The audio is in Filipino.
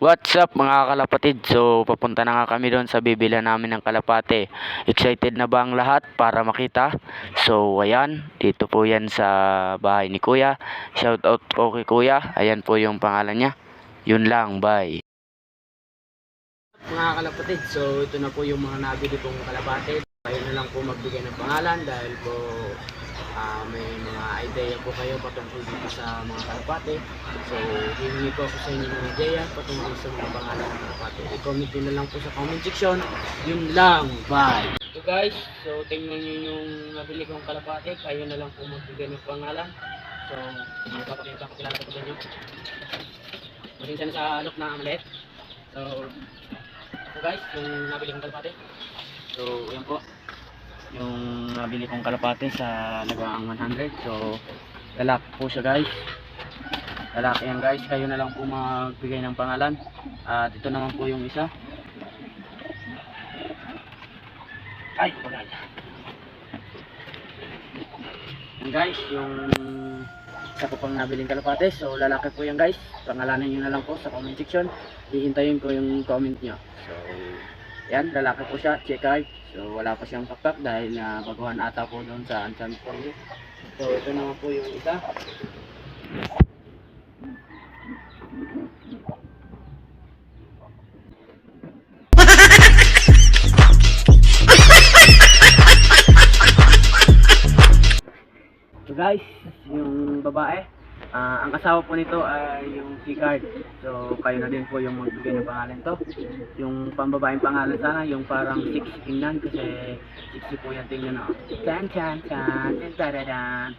What's up mga kalapatid? So papunta na nga kami doon sa bibila namin ng kalapate. Excited na ba ang lahat para makita? So ayan, dito po yan sa bahay ni Kuya. Shout out po kay Kuya. Ayan po yung pangalan niya. Yun lang, bye. Mga kalapatid, so ito na po yung mga nabili kong kalapate. Kayo na lang po magbigay ng pangalan dahil po ah, may idea po kayo patungkol dito sa mga kalapate. So, hihingi po sa inyo ng idea patungkol sa mga pangalan ng kalapate. I-comment na lang po sa comment section. Yun lang. Bye! So guys, so tingnan nyo yung nabili kong kalapate. Kayo na lang po magbigay ng pangalan. So, magpapakita ko kilala ko sa inyo. Pasensya na sa alok na maliit. So, so guys, yung nabili kong kalapate. So, yan po. Yung nabili kong kalapate sa lagang 100. So, lalaki po siya guys. Lalaki yan guys. Kayo na lang po magbigay ng pangalan. At ito naman po yung isa. Ay, wala na. Yan guys, yung isa ko pang nabiling kalapate. So, lalaki po yan guys. Pangalanan nyo na lang po sa comment section. Hihintayin ko yung comment nyo. So, yan, lalaki po siya. Check out. So, wala pa siyang pakpak dahil na baguhan ata po doon sa Ansan Pondo. So, ito naman po yung isa. So guys, yung babae, ah, ang asawa po nito ay yung si Card. So kayo na din po yung magbigay ng pangalan to. Yung pambabaeng pangalan sana, yung parang 6 tingnan kasi 60 po yan tingnan na. Chan chan chan, chan tararan.